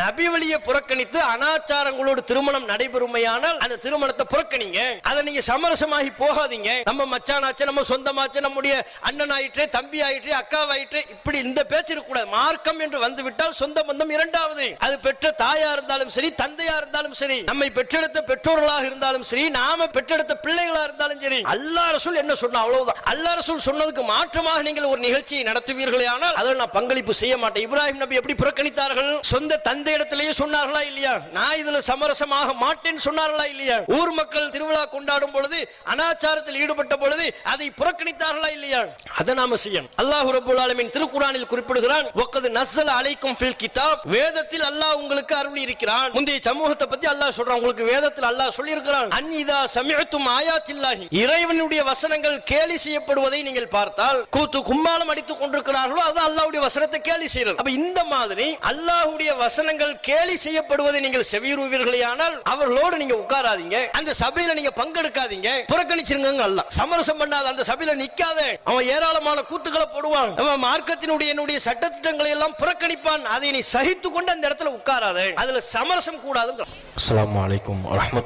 நபி வழியை புறக்கணித்து அனாச்சாரங்களோடு திருமணம் நடைபெறுமையானால் அந்த திருமணத்தை புறக்கணிங்க. அதை நீங்க சமரசமாகி போகாதீங்க. நம்ம மச்சானாச்சு நம்ம சொந்தமாச்சு நம்முடைய அண்ணன் ஆயிற்றே தம்பி ஆயிற்றே அக்காவாயிற்று இப்படி இந்த பேச்சு இருக்கக்கூடாது. மார்க்கம் என்று வந்துவிட்டால் சொந்த பந்தம் இரண்டாவது. அது பெற்ற தாயா இருந்தாலும் சரி தந்தையா இருந்தாலும் சரி நம்மை பெற்றெடுத்த பெற்றோர்களாக இருந்தாலும் சரி நாம பெற்றெடுத்த பிள்ளைகளா இருந்தாலும் சரி அல்லா ரசூல் என்ன சொன்ன அவ்வளவுதான். அல்லா ரசூல் சொன்னதுக்கு மாற்றமாக நீங்கள் ஒரு நிகழ்ச்சியை நடத்துவீர்களே ஆனால் அதில் நான் பங்களிப்பு செய்ய மாட்டேன். இப்ராஹிம் நபி எப்படி புறக்கணித்தார்கள்? சொந்த தந்தை இடத்திலேயே சொன்னார்களா இல்லையா? நான் இதுல சமரசமாக மாட்டேன்னு சொன்னார்களா இல்லையா? ஊர் மக்கள் திருவிழா கொண்டாடும் பொழுது அனாச்சாரத்தில் ஈடுபட்ட பொழுது அதை புறக்கணித்தார்களா இல்லையா? அதை நாம செய்யணும். அல்லாஹ் ரப்பல் திருக்குறானில் குறிப்பிடுகிறான் ஒக்கது நசல் அலைக்கும் ஃபில் கிதாப். வேதத்தில் அல்லாஹ் உங்களுக்கு அருள் இருக்கிறான். முந்தைய சமூகத்தை பத்தி அல்லாஹ் சொல்றான். உங்களுக்கு வேதத்தில் அல்லாஹ் சொல்லி இருக்கிறான் அன்னிதா சமிஅத்தும் ஆயாத்தில்லாஹி. இறைவனுடைய வசனங்கள் கேலி செய்யப்படுவதை நீங்கள் பார்த்தால் கூத்து கும்மாளம் அடித்துக் கொண்டிருக்கிறார்களோ அது அல்லாஹ் வசனத்தை கேலி செய்யறது. அப்ப இந்த மாதிரி அல்லாஹுடைய வசனங்கள் கேலி செய்யப்படுவதை நீங்கள் செவியுறுவீர்களேயானால் அவர்களோடு நீங்க உட்காராதீங்க. அந்த சபையில நீங்க பங்கெடுக்காதீங்க. புறக்கணிச்சிருங்க அல்ல சமரசம் பண்ணாத அந்த சபையில நிக்காத. அவன் ஏராளமான கூத்துக்களை போடுவான். அவன் மார்க்கத்தினுடைய என்னுடைய சட்டத்திட்டங்களை எல்லாம் புறக்கணிப்பான். அதை நீ சகித்து கொண்டு அந்த இடத்துல உட்காராத. அதுல சமரசம் கூடாதுங்க. அஸ்லாம் வலைக்கும் வரமத்து